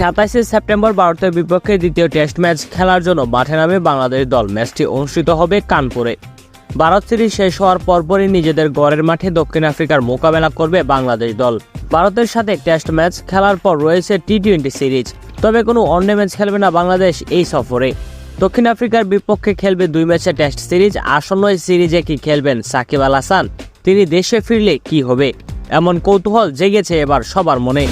সাতাশে সেপ্টেম্বর ভারতের বিপক্ষে দ্বিতীয় টেস্ট ম্যাচ খেলার জন্য মাঠে নামে বাংলাদেশ দল। ম্যাচটি অনুষ্ঠিত হবে কানপুরে। ভারত সিরিজ শেষ হওয়ার পরপরই নিজেদের গড়ের মাঠে দক্ষিণ আফ্রিকার মোকাবেলা করবে বাংলাদেশ দল। ভারতের সাথে টেস্ট ম্যাচ খেলার পর রয়েছে টি টোয়েন্টি সিরিজ। তবে কোনো অন্য ম্যাচ খেলবে না বাংলাদেশ এই সফরে। দক্ষিণ আফ্রিকার বিপক্ষে খেলবে দুই ম্যাচে টেস্ট সিরিজ, আসন্ন সিরিজে কি খেলবেন সাকিব আল হাসান? তিনি দেশে ফিরলে কি হবে? এমন কৌতূহল জেগেছে এবার সবার মনে।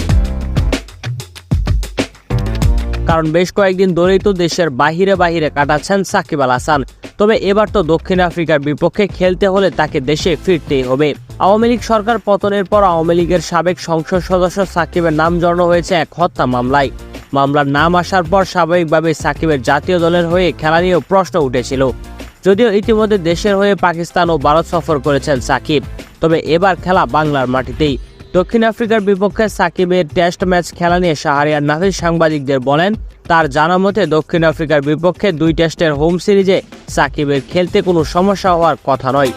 কারণ বেশ কয়েকদিন ধরেই তো দেশের বাহিরে বাহিরে কাটাচ্ছেন সাকিব আল হাসান। তবে এবার তো দক্ষিণ আফ্রিকার বিপক্ষে খেলতে হলে তাকে দেশে ফিরতেই হবে। আওয়ামী লীগ সরকার পতনের পর আওয়ামী লীগের সাবেক সংসদ সদস্য সাকিবের নাম জড়ানো হয়েছে এক হত্যা মামলায়। মামলার নাম আসার পর স্বাভাবিকভাবে সাকিবের জাতীয় দলের হয়ে খেলা নিয়েও প্রশ্ন উঠেছিল। যদিও ইতিমধ্যে দেশের হয়ে পাকিস্তান ও ভারত সফর করেছেন সাকিব। তবে এবার খেলা বাংলার মাটিতেই। দক্ষিণ আফ্রিকার বিপক্ষে সাকিবের টেস্ট ম্যাচ খেলা নিয়ে শাহরিয়ার নাফিস সাংবাদিকদের বলেন, তার জানা মতে দক্ষিণ আফ্রিকার বিপক্ষে দুই টেস্টের হোম সিরিজে সাকিবের খেলতে কোনো সমস্যা হওয়ার কথা নয়।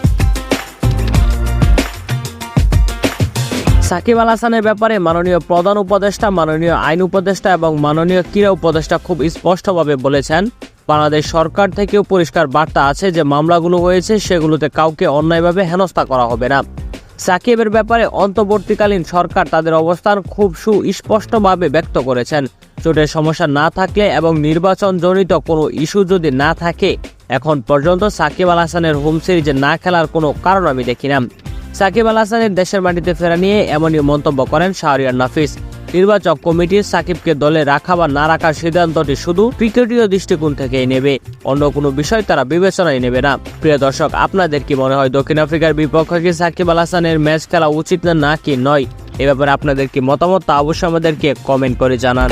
সাকিব আল হাসানের ব্যাপারে মাননীয় প্রধান উপদেষ্টা, মাননীয় আইন উপদেষ্টা এবং মাননীয় ক্রীড়া উপদেষ্টা খুব স্পষ্টভাবে বলেছেন, বাংলাদেশ সরকার থেকেও পরিষ্কার বার্তা আছে যে মামলাগুলো হয়েছে সেগুলোতে কাউকে অন্যায়ভাবে হেনস্থা করা হবে না। সাকিবের ব্যাপারে অন্তর্বর্তীকালীন সরকার তাদের অবস্থান খুব সুস্পষ্টভাবে ব্যক্ত করেছেন। চোটের সমস্যা না থাকলে এবং নির্বাচন জনিত কোনো ইস্যু যদি না থাকে, এখন পর্যন্ত সাকিব আল হাসানের হোম সিরিজে না খেলার কোনো কারণ আমি দেখি না। সাকিব আল হাসানের দেশের মাটিতে ফেরা নিয়ে এমনই মন্তব্য করেন শাহরিয়ার নাফিস। নির্বাচক কমিটি সাকিবকে দলে রাখা বা না রাখার সিদ্ধান্তটি শুধু ক্রিকেটীয় দৃষ্টিকোণ থেকেই নেবে। অন্য কোনো বিষয় তারা বিবেচনায় নেবে না। প্রিয় দর্শক, আপনাদের কি মনে হয় দক্ষিণ আফ্রিকার বিপক্ষে কি সাকিব আল হাসানের ম্যাচ খেলা উচিত না নাকি নয়? এ ব্যাপারে আপনাদের কি মতামত তা অবশ্যই আমাদেরকে কমেন্ট করে জানান।